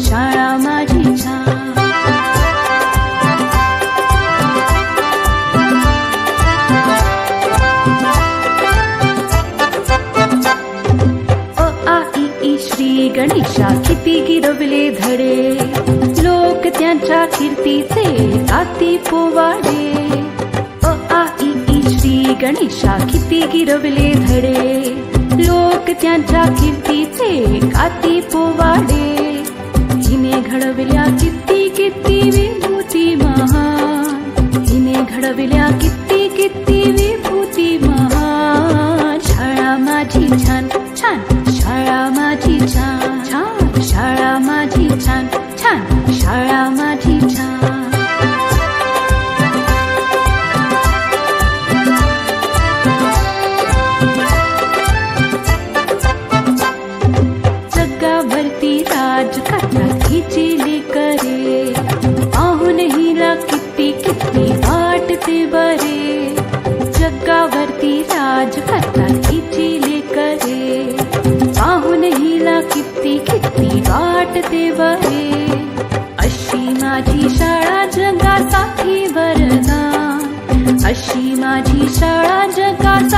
शाळा माझी छान. श्री गणेशा किती गिरवले धडे. लोक त्यांच्या कीर्तीचे आती पोवाडे. श्री गणेशा किती गिरवले धडे. लोक त्यांच्या कीर्तीचे काती पोवाडे. हिने घडविल्या किती किती विभूती महान। हिने घडविल्या किती किती विभूती महान। शाळा माझी छान छान। शाळा माझी छान छान। शाळा माझी छान छान। शाळा माझी जगावरती राज करता खिचिली करे पाहून हिला किती किती वाटते बरे अशी माझी शाळा जगासाठी वरदान अशी माझी शाळा जगासाठी